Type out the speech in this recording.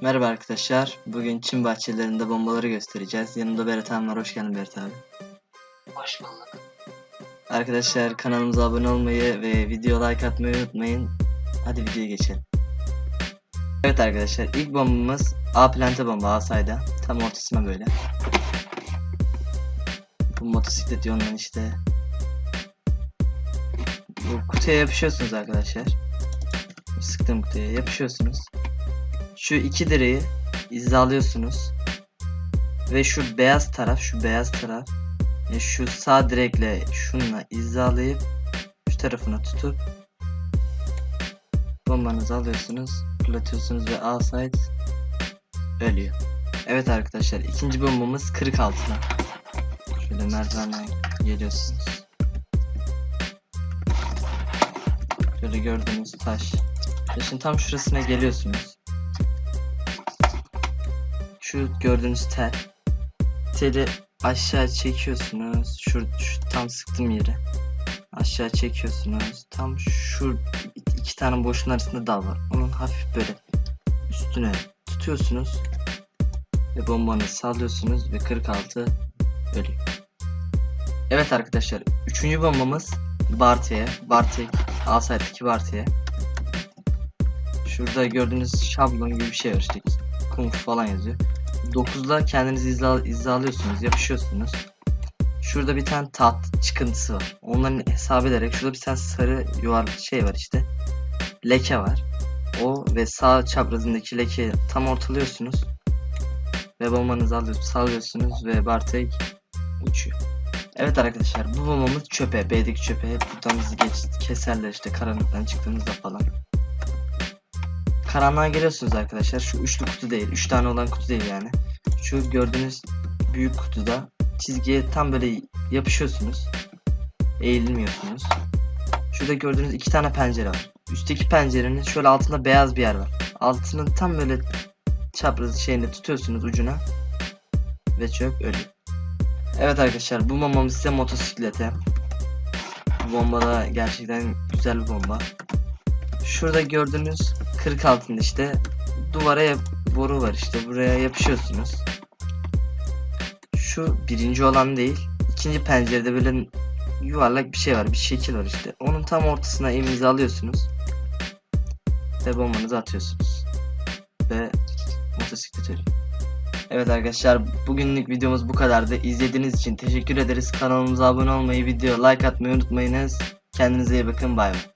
Merhaba arkadaşlar. Bugün Çin bahçelerinde bombaları göstereceğiz. Yanımda Berat abi var. Hoş geldin Berat abi. Hoş bulduk. Arkadaşlar kanalımıza abone olmayı ve video like atmayı unutmayın. Hadi videoya geçelim. Evet arkadaşlar ilk bombamız A plante bomba A sayda. Tam ortasına böyle. Bu motosiklet yolundan işte. Bu kutuya yapışıyorsunuz arkadaşlar. Sıktığım kutuya yapışıyorsunuz. Şu iki direği hizalıyorsunuz. Ve şu beyaz taraf, şu beyaz taraf e, şu sağ direkle şununla hizalayıp şu tarafına tutup bombanızı alıyorsunuz, fırlatıyorsunuz ve site ölüyor. Evet arkadaşlar ikinci bombamız kırık altına. Şöyle merdivenden geliyorsunuz. Şöyle gördüğünüz taş. Taşın tam şurasına geliyorsunuz. Şu gördüğünüz tel. Teli aşağı çekiyorsunuz. Şu, şu tam sıktığım yere. Aşağı çekiyorsunuz. Tam şu iki tane boşun arasında dal var. Onun hafif böyle üstüne tutuyorsunuz. Ve bombanızı sallıyorsunuz ve 46 ölüyor. Evet arkadaşlar. Üçüncü bombamız Barty'ye. Barty Alsayt'taki Barty'ye. Şurada gördüğünüz şablon gibi bir şey var işte. Fu falan yazıyor. 9'la kendinizi izla, hizalıyorsunuz, yapışıyorsunuz. Şurada bir tane tat çıkıntısı var. Onların hesap ederek şurada bir tane sarı yuvarlak şey var işte. Leke var. O ve sağ çaprazındaki lekeyi tam ortalıyorsunuz. Ve bombanızı alıyorsunuz, sallıyorsunuz ve Bartek uçuyor. Evet arkadaşlar bu bombamız çöpe, B'deki çöpe. Hep buradan bizi geç, keserler işte karanlıktan çıktığımızda falan. Karanlığa geliyorsunuz arkadaşlar. Şu üçlü kutu değil. Üç tane olan kutu değil yani. Şu gördüğünüz büyük kutuda çizgiye tam böyle yapışıyorsunuz. Eğilmiyorsunuz. Şurada gördüğünüz iki tane pencere var. Üstteki pencerenin şöyle altında beyaz bir yer var. Altının tam böyle çapraz şeyini tutuyorsunuz ucuna. Ve çöp ölüyor. Evet arkadaşlar bu bombamız size motosiklete. Bu bomba da gerçekten güzel bir bomba. Şurada gördüğünüz kırık altında işte duvara yap- boru var işte buraya yapışıyorsunuz. Şu birinci olan değil. ikinci pencerede böyle yuvarlak bir şey var. Bir şekil var işte. Onun tam ortasına elinizi alıyorsunuz. Ve bombanızı atıyorsunuz. Ve motosiklet ölüyor. Evet arkadaşlar bugünlük videomuz bu kadardı. İzlediğiniz için teşekkür ederiz. Kanalımıza abone olmayı, video like atmayı unutmayınız. Kendinize iyi bakın. Bay bay.